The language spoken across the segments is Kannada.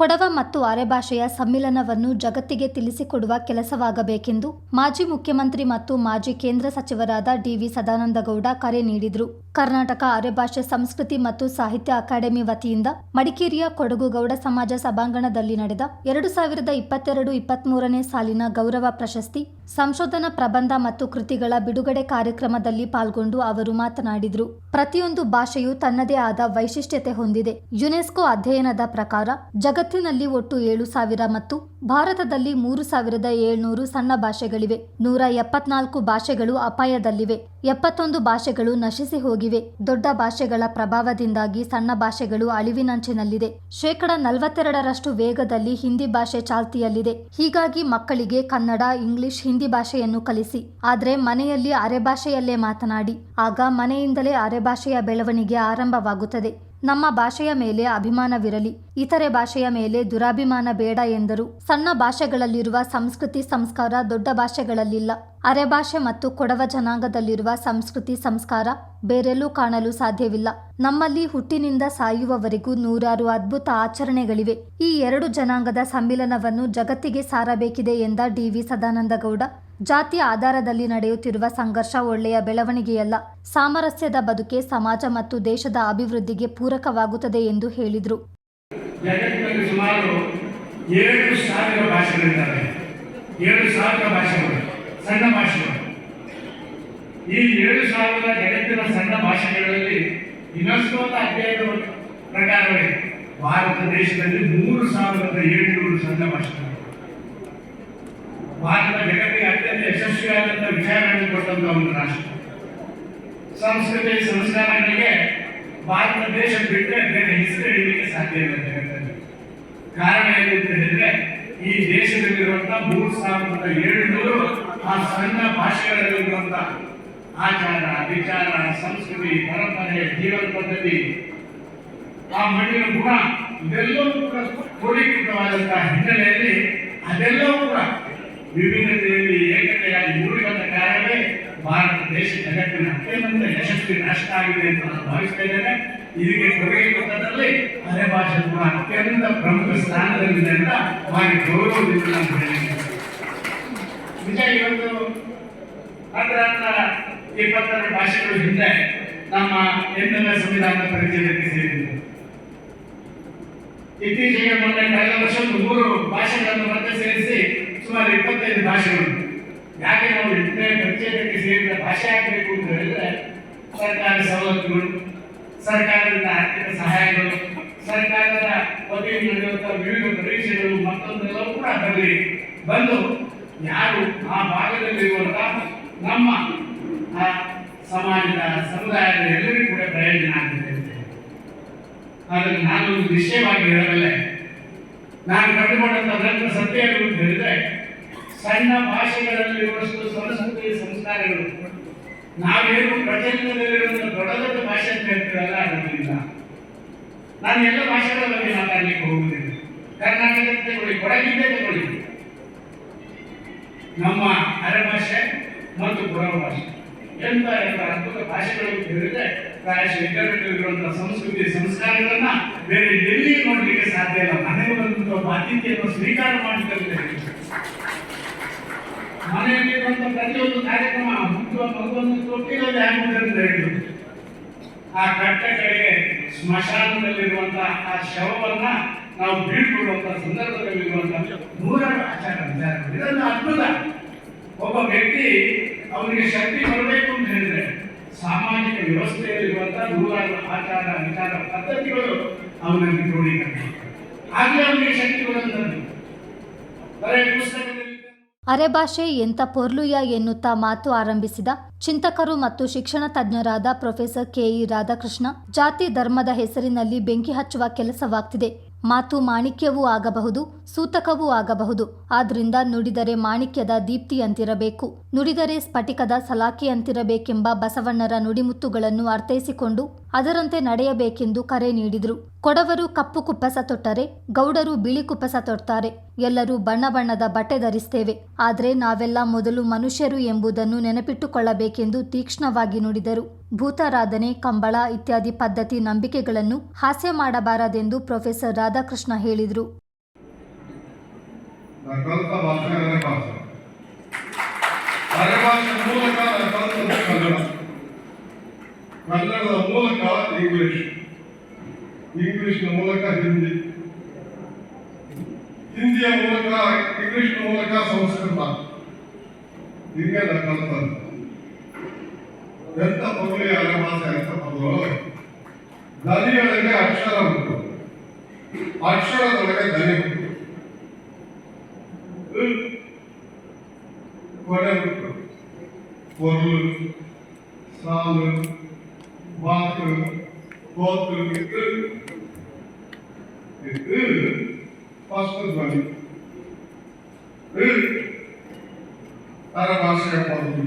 ಕೊಡವ ಮತ್ತು ಅರೆಭಾಷೆಯ ಸಮ್ಮಿಲನವನ್ನು ಜಗತ್ತಿಗೆ ತಿಳಿಸಿಕೊಡುವ ಕೆಲಸವಾಗಬೇಕೆಂದು ಮಾಜಿ ಮುಖ್ಯಮಂತ್ರಿ ಮತ್ತು ಮಾಜಿ ಕೇಂದ್ರ ಸಚಿವರಾದ ಡಿವಿ ಸದಾನಂದಗೌಡ ಕರೆ ನೀಡಿದರು. ಕರ್ನಾಟಕ ಅರೆಭಾಷೆ, ಸಂಸ್ಕೃತಿ ಮತ್ತು ಸಾಹಿತ್ಯ ಅಕಾಡೆಮಿ ವತಿಯಿಂದ ಮಡಿಕೇರಿಯ ಕೊಡಗು ಗೌಡ ಸಮಾಜ ಸಭಾಂಗಣದಲ್ಲಿ ನಡೆದ ಎರಡು ಸಾವಿರದ ಇಪ್ಪತ್ತೆರಡು ಇಪ್ಪತ್ಮೂರನೇ ಸಾಲಿನ ಗೌರವ ಪ್ರಶಸ್ತಿ, ಸಂಶೋಧನಾ ಪ್ರಬಂಧ ಮತ್ತು ಕೃತಿಗಳ ಬಿಡುಗಡೆ ಕಾರ್ಯಕ್ರಮದಲ್ಲಿ ಪಾಲ್ಗೊಂಡು ಅವರು ಮಾತನಾಡಿದರು. ಪ್ರತಿಯೊಂದು ಭಾಷೆಯು ತನ್ನದೇ ಆದ ವೈಶಿಷ್ಟ್ಯತೆ ಹೊಂದಿದೆ. ಯುನೆಸ್ಕೋ ಅಧ್ಯಯನದ ಪ್ರಕಾರ ಜಗತ್ತಿನಲ್ಲಿ ಒಟ್ಟು ಏಳು ಸಾವಿರ ಮತ್ತು ಭಾರತದಲ್ಲಿ ಮೂರು ಸಾವಿರದ ಏಳ್ನೂರು ಸಣ್ಣ ಭಾಷೆಗಳಿವೆ. ನೂರ ಎಪ್ಪತ್ನಾಲ್ಕು ಭಾಷೆಗಳು ಅಪಾಯದಲ್ಲಿವೆ. ಎಪ್ಪತ್ತೊಂದು ಭಾಷೆಗಳು ನಶಿಸಿ ಹೋಗಿವೆ. ದೊಡ್ಡ ಭಾಷೆಗಳ ಪ್ರಭಾವದಿಂದಾಗಿ ಸಣ್ಣ ಭಾಷೆಗಳು ಅಳಿವಿನಂಚಿನಲ್ಲಿದೆ. ಶೇಕಡ ನಲವತ್ತೆರಡರಷ್ಟು ವೇಗದಲ್ಲಿ ಹಿಂದಿ ಭಾಷೆ ಚಾಲ್ತಿಯಲ್ಲಿದೆ. ಹೀಗಾಗಿ ಮಕ್ಕಳಿಗೆ ಕನ್ನಡ, ಇಂಗ್ಲಿಷ್, ಹಿಂದಿ ಭಾಷೆಯನ್ನು ಕಲಿಸಿ. ಆದರೆ ಮನೆಯಲ್ಲಿ ಅರೆಭಾಷೆಯಲ್ಲೇ ಮಾತನಾಡಿ. ಆಗ ಮನೆಯಿಂದಲೇ ಅರೆಭಾಷೆಯ ಬೆಳವಣಿಗೆ ಆರಂಭವಾಗುತ್ತದೆ. ನಮ್ಮ ಭಾಷೆಯ ಮೇಲೆ ಅಭಿಮಾನವಿರಲಿ, ಇತರೆ ಭಾಷೆಯ ಮೇಲೆ ದುರಾಭಿಮಾನ ಬೇಡ ಎಂದರು. ಸಣ್ಣ ಭಾಷೆಗಳಲ್ಲಿರುವ ಸಂಸ್ಕೃತಿ ಸಂಸ್ಕಾರ ದೊಡ್ಡ ಭಾಷೆಗಳಲ್ಲಿಲ್ಲ. ಅರೆಭಾಷೆ ಮತ್ತು ಕೊಡವ ಜನಾಂಗದಲ್ಲಿರುವ ಸಂಸ್ಕೃತಿ ಸಂಸ್ಕಾರ ಬೇರೆಲ್ಲೂ ಕಾಣಲು ಸಾಧ್ಯವಿಲ್ಲ. ನಮ್ಮಲ್ಲಿ ಹುಟ್ಟಿನಿಂದ ಸಾಯುವವರೆಗೂ ನೂರಾರು ಅದ್ಭುತ ಆಚರಣೆಗಳಿವೆ. ಈ ಎರಡು ಜನಾಂಗದ ಸಮ್ಮಿಲನವನ್ನು ಜಗತ್ತಿಗೆ ಸಾರಬೇಕಿದೆ ಎಂದ ಡಿವಿ ಸದಾನಂದಗೌಡ. ಜಾತಿಯ ಆಧಾರದಲ್ಲಿ ನಡೆಯುತ್ತಿರುವ ಸಂಘರ್ಷ ಒಳ್ಳೆಯ ಬೆಳವಣಿಗೆಯಲ್ಲ. ಸಾಮರಸ್ಯದ ಬದುಕೆ ಸಮಾಜ ಮತ್ತು ದೇಶದ ಅಭಿವೃದ್ಧಿಗೆ ಪೂರಕವಾಗುತ್ತದೆ ಎಂದು ಹೇಳಿದರು. ಈ ಏಳು ಸಾವಿರ ಜಗತ್ತಿನ ಸಣ್ಣ ಭಾಷೆಗಳಲ್ಲಿ ಇನ್ನಷ್ಟು ಅಧ್ಯಯನದ ಪ್ರಕಾರವೇ ಭಾರತ ದೇಶದಲ್ಲಿ ಮೂರು ಸಾವಿರದ ಏಳುನೂರು ಸಣ್ಣ ಭಾಷೆಗಳು. ಭಾರತ ಜಗತ್ತಿಗೆ ಅತ್ಯಂತ ಯಶಸ್ವಿಯಾದಂಥ ವಿಚಾರಗಳನ್ನು ಕೊಟ್ಟಂತ ಒಂದು ರಾಷ್ಟ್ರ. ಸಂಸ್ಕೃತಿ, ಸಂಸ್ಕಾರಗಳಿಗೆ ಭಾರತ ದೇಶ ಬಿಟ್ಟರೆ ಬೇರೆ ಹೆಸರು ಹಿಡಿಯಲಿಕ್ಕೆ ಸಾಧ್ಯ ಇಲ್ಲ ಹೇಳ್ತಾರೆ ಕಾರಣ ಏನು ಅಂತ ಹೇಳಿದ್ರೆ, ಈ ದೇಶದಲ್ಲಿರುವಂತಹ ಮೂರು ಸಾವಿರದ ಏಳುನೂರು ಆ ಸಣ್ಣ ಭಾಷೆಗಳಲ್ಲಿರುವಂತಹ ಆಚಾರ, ವಿಚಾರ, ಸಂಸ್ಕೃತಿ, ಪರಂಪರೆ, ಜೀವನ ಪದ್ಧತಿ, ಆ ಮಣ್ಣಿನ ಗುಣ ಇದೆಲ್ಲವೂ ಕೂಡ ಕ್ರೋಢೀಕೃತವಾದಂತಹ ಹಿನ್ನೆಲೆಯಲ್ಲಿ ಅದೆಲ್ಲವೂ ಕೂಡ ವಿಭಿನ್ನತೆಯಲ್ಲಿ ಏಕತೆಯಾಗಿ ಮೂಡಿ ಬಂದ ಕಾರಣವೇ ಭಾರತ ದೇಶ ಜಗತ್ತಿನ ಅತ್ಯಂತ ಯಶಸ್ವಿ ರಾಷ್ಟ್ರ ಆಗಿದೆ ಅಂತ ನಾನು ಭಾವಿಸ್ತಾ ಇದ್ದೇನೆ. ಇದಕ್ಕೆ ಕೊಡುಗೆ ಕೊಟ್ಟದಲ್ಲಿ ಅರೆ ಭಾಷೆ ಅತ್ಯಂತ ಪ್ರಮುಖ ಸ್ಥಾನದಲ್ಲಿದೆ ಅಂತ ಭಾರಿ ಗೌರವದಿಂದ ನಾನು ಹೇಳಿದ್ದೇನೆ ನಿಜ ಇವತ್ತು ಹತ್ರ ಇಪ್ಪತ್ತೆರಡು ಭಾಷೆಗಳು ಹಿಂದೆ ನಮ್ಮ ಎಂಟನೇ ಸಂವಿಧಾನದ ಪರಿಚಯಕ್ಕೆ ಸೇರಿದೆ ಇತ್ತೀಚೆಗೆ ಮೊನ್ನೆ ಕಳೆದ ವರ್ಷ ಮೂರು ಸುಮಾರು ಇಪ್ಪತ್ತೈದು ಭಾಷೆಗಳು ಯಾಕೆ ನಾವು ಎಂಟನೇ ಪ್ರತ್ಯೇಕಕ್ಕೆ ಸೇರಿದ ಭಾಷೆ ಆಗಬೇಕು ಅಂತ ಹೇಳಿದ್ರೆ, ಸರ್ಕಾರಿ ಸವಲತ್ತುಗಳು ಸರ್ಕಾರದಿಂದ ಆರ್ಥಿಕ ಸಹಾಯಗಳು, ಸರ್ಕಾರದ ವತಿಯಿಂದ ನಡೆಯುವಂತಹ ವಿವಿಧ ಪರೀಕ್ಷೆಗಳು, ಮತ್ತೊಂದೆಲ್ಲವೂ ಕೂಡ ಬರಲಿ ಬಂದು ಯಾರು ಆ ಭಾಗದಲ್ಲಿರುವಂತಹ ನಮ್ಮ, ಆ ಸಮಾಜದ, ಸಮುದಾಯದ ಎಲ್ಲರಿಗೂ ಕೂಡ ಪ್ರಯೋಜನ ಆಗ್ತದೆ ಅಂತ. ಆದರೆ ನಾನೊಂದು ನಿಶ್ಚಯವಾಗಿ ಹೇಳಬಲ್ಲೆ ನಾನು ಕಂಡುಕೊಂಡಂತ ನನ್ನ ಸತ್ಯ ಅಂತ ಹೇಳಿದ್ರೆ ಸಣ್ಣ ಭಾಷೆಗಳಲ್ಲಿರುವಷ್ಟು ಸಂಸ್ಕೃತಿ ಸಂಸ್ಕಾರಗಳು. ನಾವೇನು ಪ್ರಚಲಿತದಲ್ಲಿರುವಂತಹ ದೊಡ್ಡ ದೊಡ್ಡ ಭಾಷೆ ಅಂತ ಹೇಳ್ತೀವಲ್ಲ ಅದರಿಂದ ನಾನು ಎಲ್ಲ ಭಾಷೆಗಳ ಬಗ್ಗೆ ಮಾತಾಡಲಿಕ್ಕೆ ಹೋಗುವುದಿಲ್ಲ. ಕರ್ನಾಟಕ ತಗೊಳ್ಳಿ ಕೊಡಗಿದ್ದೇ ತಗೊಳ್ಳಿ. ನಮ್ಮ ಅರೆಭಾಷೆ ಮತ್ತು ಪುರ ಭಾಷೆ. ಎಂತ ಎಂತ ಅದ್ಭುತ ಭಾಷೆಗಳು ಹೇಳಿದ್ರೆ ಪ್ರಾಯಶಃ ಇರುವಂತಹ ಸಂಸ್ಕೃತಿ ಸಂಸ್ಕಾರಗಳನ್ನ ಬೇರೆ ಎಲ್ಲಿ ನೋಡ್ಲಿಕ್ಕೆ ಸಾಧ್ಯ ಇಲ್ಲ. ಮನೆಗೆ ಬಂದಂತಹ ಬಾಧ್ಯತೆಯನ್ನು ಸ್ವೀಕಾರ ಮಾಡಿದಂತೆ ಮನೆಯಲ್ಲಿರುವಂತ ಪ್ರತಿಯೊಂದು ಕಾರ್ಯಕ್ರಮ ಹುಟ್ಟುವ ಮಗುವನ್ನು ತೊಟ್ಟಿಲಲ್ಲಿ ಹಾಕುವುದರಿಂದ ಹೇಳಿದ್ರು. ಆ ಕಡೆಗೆ ಸ್ಮಶಾನದಲ್ಲಿರುವಂತಹ ಆ ಶವವನ್ನ ನಾವು ಬೀಳ್ಕೊಡುವಂತಹ ಸಂದರ್ಭದಲ್ಲಿರುವಂತಹ ನೂರಾರು ಆಚಾರ ವಿಚಾರಗಳು. ಇದೊಂದು ಅದ್ಭುತ. ಒಬ್ಬ ವ್ಯಕ್ತಿ ಅವನಿಗೆ ಶಕ್ತಿ ಬರಬೇಕು ಅಂತ ಹೇಳಿದ್ರೆ ಸಾಮಾಜಿಕ ವ್ಯವಸ್ಥೆಯಲ್ಲಿರುವಂತಹ ನೂರಾರು ಆಚಾರ ವಿಚಾರ ಪದ್ಧತಿಗಳು ಅವನಲ್ಲಿ ಕ್ರೋಢೀಕರಣ ಆಗಲೇ ಅವನಿಗೆ ಶಕ್ತಿ ಬರುವಂತದ್ದು ಬರೀ ಪುಸ್ತಕದಲ್ಲಿ ಅರೆಭಾಷೆ ಎಂತ ಪೊರ್ಲುಯ ಎನ್ನುತ್ತಾ ಮಾತು ಆರಂಭಿಸಿದ ಚಿಂತಕರು ಮತ್ತು ಶಿಕ್ಷಣ ತಜ್ಞರಾದ ಪ್ರೊಫೆಸರ್ ಕೆಇ ರಾಧಾಕೃಷ್ಣ, ಜಾತಿ ಧರ್ಮದ ಹೆಸರಿನಲ್ಲಿ ಬೆಂಕಿ ಹಚ್ಚುವ ಕೆಲಸವಾಗ್ತಿದೆ. ಮಾತು ಮಾಣಿಕ್ಯವೂ ಆಗಬಹುದು, ಸೂತಕವೂ ಆಗಬಹುದು. ಆದ್ರಿಂದ ನುಡಿದರೆ ಮಾಣಿಕ್ಯದ ದೀಪ್ತಿಯಂತಿರಬೇಕು. ನುಡಿದರೆ ಸ್ಫಟಿಕದ ಸಲಾಖೆಯಂತಿರಬೇಕೆಂಬ ಬಸವಣ್ಣರ ನುಡಿಮುತ್ತುಗಳನ್ನು ಅರ್ಥೈಸಿಕೊಂಡು ಅದರಂತೆ ನಡೆಯಬೇಕೆಂದು ಕರೆ ನೀಡಿದರು. ಕೊಡವರು ಕಪ್ಪು ಕುಪ್ಪಸ ತೊಟ್ಟರೆ, ಗೌಡರು ಬಿಳಿ ಕುಪ್ಪಸ ತೊಡ್ತಾರೆ. ಎಲ್ಲರೂ ಬಣ್ಣ ಬಣ್ಣದ ಬಟ್ಟೆ ಧರಿಸ್ತೇವೆ. ಆದರೆ ನಾವೆಲ್ಲ ಮೊದಲು ಮನುಷ್ಯರು ಎಂಬುದನ್ನು ನೆನಪಿಟ್ಟುಕೊಳ್ಳಬೇಕೆಂದು ತೀಕ್ಷ್ಣವಾಗಿ ನುಡಿದರು. ಭೂತಾರಾಧನೆ, ಕಂಬಳ ಇತ್ಯಾದಿ ಪದ್ಧತಿ ನಂಬಿಕೆಗಳನ್ನು ಹಾಸ್ಯ ಮಾಡಬಾರದೆಂದು ಪ್ರೊಫೆಸರ್ ರಾಧಾಕೃಷ್ಣ ಹೇಳಿದರು. ಕನ್ನಡದ ಮೂಲಕ ಇಂಗ್ಲಿಷ್ ಮೂಲಕ ಹಿಂದಿ. ಸಂಸ್ಕೃತ. ಹಿಂಗೆ ನಾ ఎంత పొగలి అలమాస ఎంత పొగలో ದನಿಯೊಳಗೆ ಅಕ್ಷರ ಉಂಟು ಅಕ್ಷರದೊಳಗೆ ದನಿ ಉಂಟು ಕೊನೆ ಉಂಟು ಪೊರ್ಲು ಸಾಲು ಮಾತು ಕೋತು ಫಸ್ಟ್ ಧ್ವನಿ ತರಭಾಷೆಯ ಪದವಿ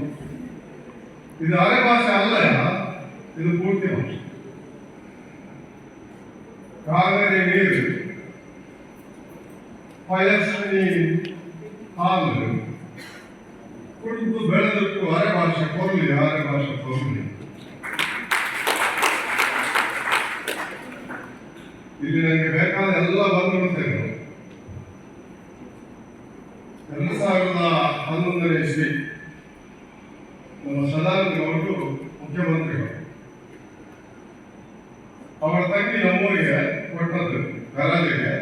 ಇದು ಅರೆ ಭಾಷೆ ಅಲ್ಲ ಇದು ಪೂರ್ತಿ ಭಾಷೆ. ಕಾವೇರಿ ನೀರು. ಪಯಸ್ವಿನಿ ಹಾಲು. ಕುಡಿದು ಬೆಳೆದಕ್ಕೂ ಅರೆ ಭಾಷೆ ಕೊರಲಿ ಅರೆ ಭಾಷೆ ಕೊರಲಿ ಇಲ್ಲಿ ನನಗೆ ಬೇಕಾದ ಎಲ್ಲ ಬಂದ್ಬಿಡ್ತೇನೆ ಎರಡು ಸಾವಿರದ ಹನ್ನೊಂದನೇ ಇಸ್ವಿ ನಮ್ಮ ಸದಾನಂದ ಗೌಡರು ಮುಖ್ಯಮಂತ್ರಿಗಳು ಅವರ ತಂಗಿ ನಮ್ಮೂರಿಗೆ ಕೊಟ್ಟದ್ದು ಗರಾಜೆಗೆ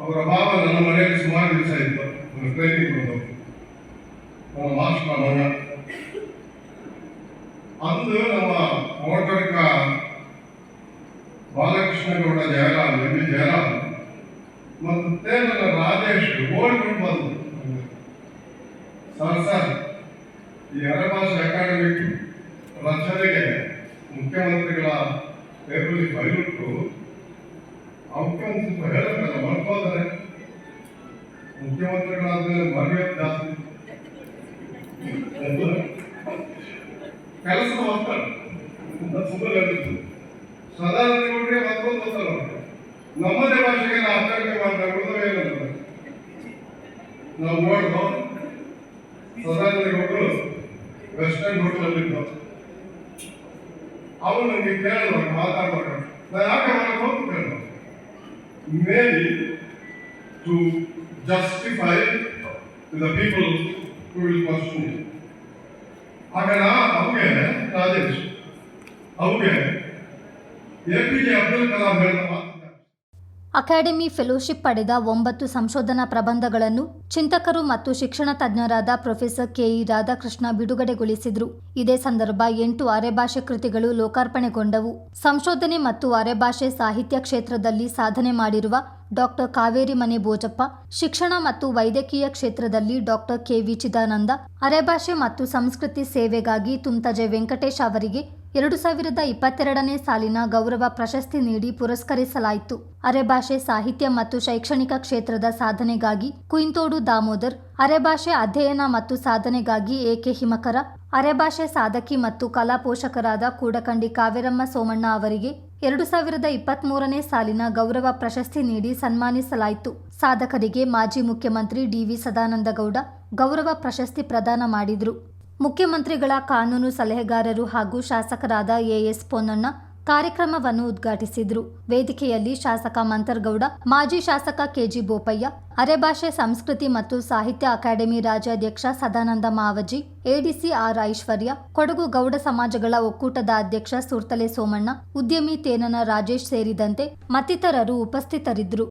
ಅವರ ಬಾಬಾ ನನ್ನ ಮನೆಯಲ್ಲಿ ಸುಮಾರು ದಿವಸ ಇತ್ತು ಒಂದು ನಮ್ಮ ಮಾಸ್ಟರ್ ಮಗ. ಅಂದು ನಮ್ಮ ಮೋಟರ್ಕ ಬಾಲಕೃಷ್ಣಗೌಡ ಜಯರಾಮ್ ಎಂ. ಬಿ ಜಯರಾಮ್ ಮತ್ತು ತೇಲನ ರಾಜೇಶ್ ಓಡ್ಕೊಂಡು ಬಂದು ಸರ್ ಸರ್, ಈ ಅರಭಾಷೆ ಅಕಾಡೆಮಿಕ್ ರಚನೆಗೆ ಮುಖ್ಯಮಂತ್ರಿಗಳ ಟೇಬಲ್ ಬೈಬಿಟ್ಟು ಸ್ವಲ್ಪ ಹೇಳಬೇಕಲ್ಲ ಮಾಡ್ಕೋತಾರೆ ಮುಖ್ಯಮಂತ್ರಿಗಳಾದ್ಮೇಲೆ ಮರ್ಯಾದೆ ಜಾಸ್ತಿ. ಕೆಲಸ ಮಾಡ್ತಾರೆ ಸದಾನಂದ ಗೌಡ್ರಿಗೆ ಮತ್ತೊಂದು ಗೊತ್ತಲ್ಲ. ನಮ್ಮದೇ ಭಾಷೆಗೆ ನಾವು ಅಕಾಡೆಮಿ ಮಾತಾಡೋದು ಏನಂತ ನಾವು ನೋಡ್ದು, ಸದಾನಂದ ಗೌಡರು ವೆಸ್ಟರ್ನ್ ಹೋಟೆಲಲ್ಲಿದ್ದು ಅವನು ನನಗೆ ಕೇಳಿದ್ರು ಮಾತಾಡ್ಬೇಕು ನಾನು ಯಾಕೆ ಮಾಡಕ್ಕೆ ಹೋಗ್ತಿದ್ದೇನೆ ಮೇಲಿ to justify to the people who will question ಆಗ ನಾ ಅವ್ಗೆ Rajesh ಅವ್ಗೆ A P J Abdul Kalam ಹೇಳಿದ ಮಾತಿದ್ದಾರೆ ಅಕಾಡೆಮಿ ಫೆಲೋಶಿಪ್ ಪಡೆದ ಒಂಬತ್ತು ಸಂಶೋಧನಾ ಪ್ರಬಂಧಗಳನ್ನು ಚಿಂತಕರು ಮತ್ತು ಶಿಕ್ಷಣ ತಜ್ಞರಾದ ಪ್ರೊಫೆಸರ್ ಕೆಇ ರಾಧಾಕೃಷ್ಣ ಬಿಡುಗಡೆಗೊಳಿಸಿದರು. ಇದೇ ಸಂದರ್ಭ ಎಂಟು ಅರೆಭಾಷೆ ಕೃತಿಗಳು ಲೋಕಾರ್ಪಣೆಗೊಂಡವು. ಸಂಶೋಧನೆ ಮತ್ತು ಅರೆಭಾಷೆ ಸಾಹಿತ್ಯ ಕ್ಷೇತ್ರದಲ್ಲಿ ಸಾಧನೆ ಮಾಡಿರುವ ಡಾಕ್ಟರ್ ಕಾವೇರಿ ಮನೆ ಬೋಜಪ್ಪ ಶಿಕ್ಷಣ ಮತ್ತು ವೈದ್ಯಕೀಯ ಕ್ಷೇತ್ರದಲ್ಲಿ ಡಾಕ್ಟರ್ ಕೆವಿ ಚಿದಾನಂದ ಅರೆಭಾಷೆ ಮತ್ತು ಸಂಸ್ಕೃತಿ ಸೇವೆಗಾಗಿ ತುಂತಜೆ ವೆಂಕಟೇಶ್ ಅವರಿಗೆ ಎರಡು ಸಾವಿರದ ಇಪ್ಪತ್ತೆರಡನೇ ಸಾಲಿನ ಗೌರವ ಪ್ರಶಸ್ತಿ ನೀಡಿ ಪುರಸ್ಕರಿಸಲಾಯಿತು. ಅರೆಭಾಷೆ ಸಾಹಿತ್ಯ ಮತ್ತು ಶೈಕ್ಷಣಿಕ ಕ್ಷೇತ್ರದ ಸಾಧನೆಗಾಗಿ ಕುಯಿಂತೋಡು ದಾಮೋದರ್ ಅರೆಭಾಷೆ ಅಧ್ಯಯನ ಮತ್ತು ಸಾಧನೆಗಾಗಿ ಎಕೆ ಹಿಮಕರ ಅರೆಭಾಷೆ ಸಾಧಕಿ ಮತ್ತು ಕಲಾ ಪೋಷಕರಾದ ಕೂಡಕಂಡಿ ಕಾವೇರಮ್ಮ ಸೋಮಣ್ಣ ಅವರಿಗೆ ಎರಡು ಸಾವಿರದ ಇಪ್ಪತ್ತ್ಮೂರನೇ ಸಾಲಿನ ಗೌರವ ಪ್ರಶಸ್ತಿ ನೀಡಿ ಸನ್ಮಾನಿಸಲಾಯಿತು. ಸಾಧಕರಿಗೆ ಮಾಜಿ ಮುಖ್ಯಮಂತ್ರಿ ಡಿವಿ ಸದಾನಂದಗೌಡ ಗೌರವ ಪ್ರಶಸ್ತಿ ಪ್ರದಾನ ಮಾಡಿದರು. ಮುಖ್ಯಮಂತ್ರಿಗಳ ಕಾನೂನು ಸಲಹೆಗಾರರು ಹಾಗೂ ಶಾಸಕರಾದ ಎಎಸ್ ಪೊನ್ನಣ್ಣ ಕಾರ್ಯಕ್ರಮವನ್ನು ಉದ್ಘಾಟಿಸಿದ್ರು. ವೇದಿಕೆಯಲ್ಲಿ ಶಾಸಕ ಮಂತರ್ಗೌಡ, ಮಾಜಿ ಶಾಸಕ ಕೆಜಿ ಬೋಪಯ್ಯ, ಅರೆಭಾಷೆ, ಸಂಸ್ಕೃತಿ ಮತ್ತು ಸಾಹಿತ್ಯ ಅಕಾಡೆಮಿ ರಾಜ್ಯಾಧ್ಯಕ್ಷ ಸದಾನಂದ ಮಾವಜಿ, ಎಡಿಸಿ ಆರ್ ಐಶ್ವರ್ಯ, ಕೊಡಗು ಗೌಡ ಸಮಾಜಗಳ ಒಕ್ಕೂಟದ ಅಧ್ಯಕ್ಷ ಸುರ್ತಲೆ ಸೋಮಣ್ಣ, ಉದ್ಯಮಿ ತೇನನ ರಾಜೇಶ್ ಸೇರಿದಂತೆ ಮತ್ತಿತರರು ಉಪಸ್ಥಿತರಿದ್ದರು.